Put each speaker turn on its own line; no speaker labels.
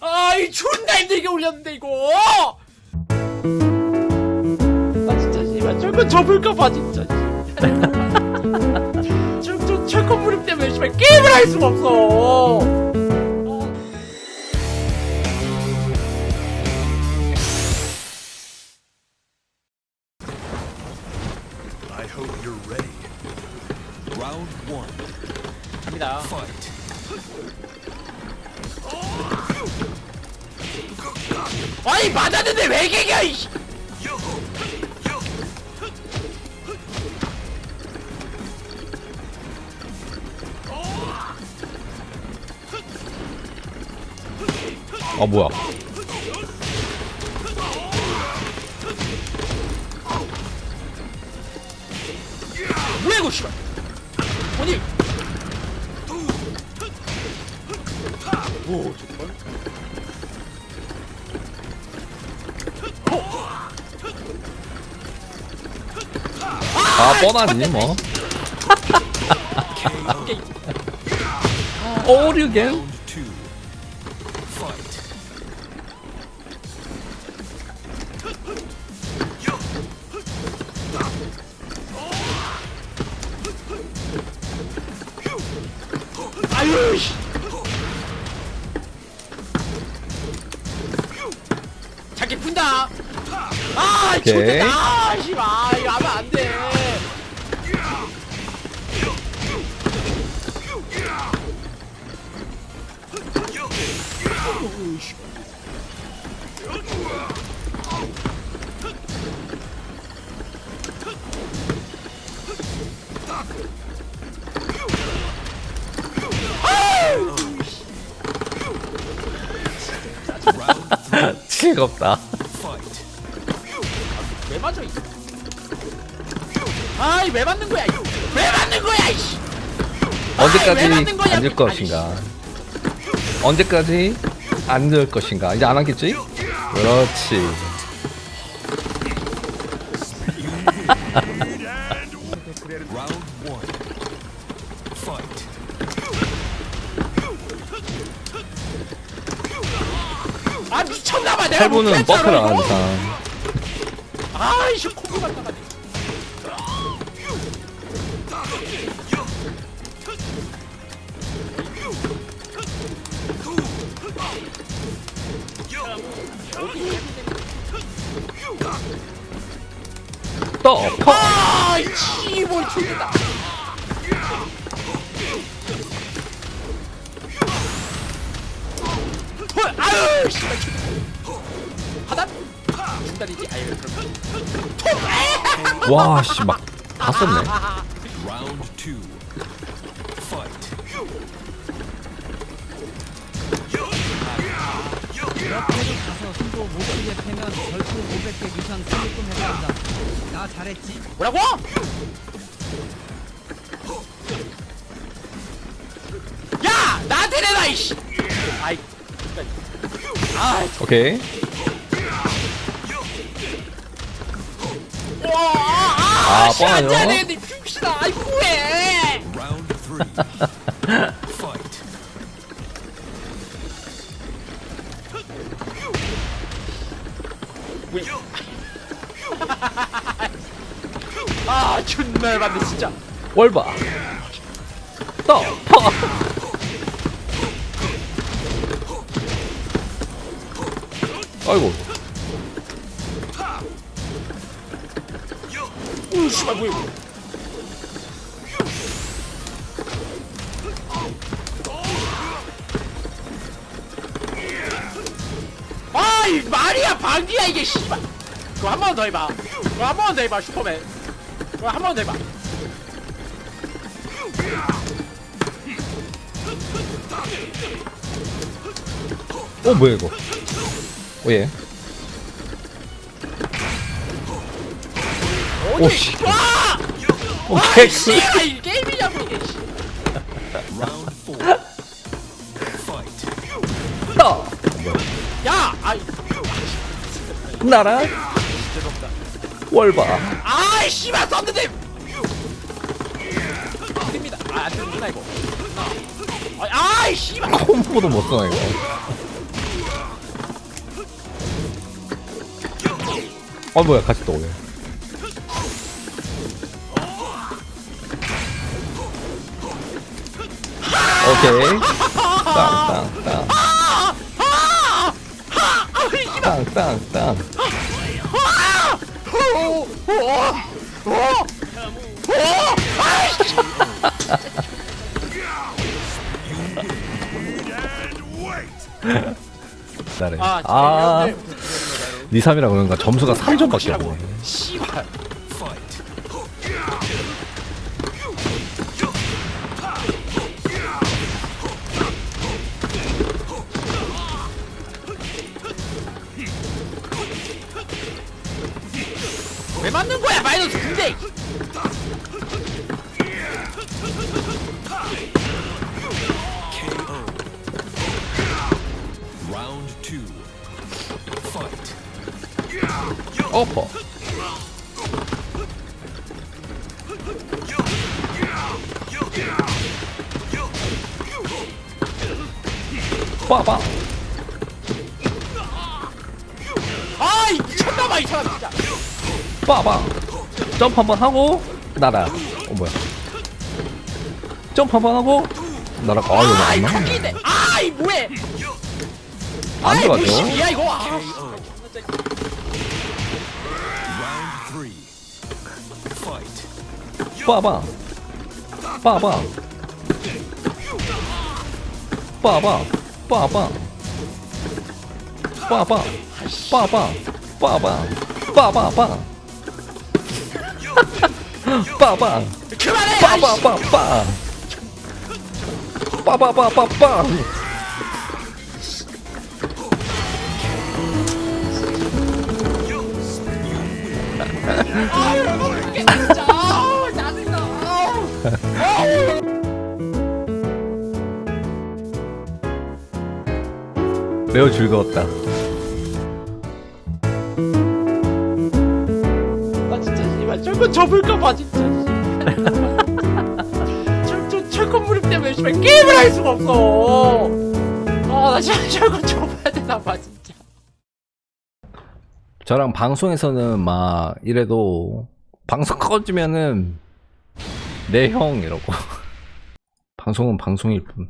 아이 존나 힘들게 올렸는데 이거 아 진짜 씨발 저거 접을까봐 진짜 저저 철권 무릎 때문에 씨발 게임을 할 수가 없어 어.
I hope you're ready. Round one,
갑니다
fight.
아니 맞았는데 왜 개겨 이씨.
아 뭐야?
뭐야 이거 씨발. 아니. 오 정말
아 뻔하지 뭐. 오류겐.
아유 씨 자기 푼다! 아
오케이.
좋겠다 아 씨발 이거 하면 안 돼
즐겁다.
fight.
왜 맞아 이거 아이 왜 맞는 거야 왜 맞는 거야 이씨?
언제까지 앉을
그-
것인가? 언제까지 앉을 것인가? 이제 안 하겠지? 그렇지.
아 미쳤나봐. 내가 못
탈부는
뺐잖아,
버프를 안
이거. 아이씨 콤보 갔다가
떠퍼
아 이 씨뭘 죽는다 헐 아유 씨발 하단 중단이지 아유 그럼
와씨 막 다 썼네
목표에 패면 결코 500개 이상 수익금 해야 한다. 나 잘했지?
뭐라고? 야 나한테 내놔 이씨 아이 아이
오케이
와 아
아, 뻔하죠?
안 되는데 큐시다 아이 후회
Round three,
아 존나 열받네 진짜.
월바 떠 퍼 아이고.
우 씨발 뭐야 이거 이 말이야 방귀야 이게 씨발 그거 한 번 더 해봐 그거 한 번 더 해봐 슈퍼맨 그거 한 번 더 해봐
어 뭐야 이거 오예
어디
오씨.
와! 오아 씨발 이 게임이냐고 이게 씨. 야! 아이
나라? 월바
아이 씨발 썼는데 됩니다. 아안됩나 이거. 아이, 씨발!
아, 콤보도 못써 이거. 아 뭐야 같이 또 오네. 오케이. 땅땅땅. 땅땅땅 잘해
아,
아 니삼이라 그런가 점수가 3점밖에 안 돼.
씨발. 왜 맞는 거야 마이너스.
Fight.
어퍼 빠빠
아이 미쳤나봐 이 사람 진짜.
빠빠 점프 한번 하고 날아 어 뭐야. 점프 한번 하고 날아 아 이거
아이
안
커기인데. 아이 뭐해?
안
아이 뭐
들어가죠?
이거. 아,
three. Fight.
빠빠 빠빠 빠빠 빠빠 빠빠 빠빠 빠빠 빠빠 빠바
그만해!
빠바 빠바 빠바 빠바 빠
아,
매우 즐거웠다.
철권 접을까봐 진짜. 철철 철권 무릎 때문에 씨발 게임을 할 수가 없어. 아나 진짜 철권 접어야 되나 봐 진짜.
저랑 방송에서는 막 이래도 방송 꺼지면은 내 형 이러고 방송은 방송일 뿐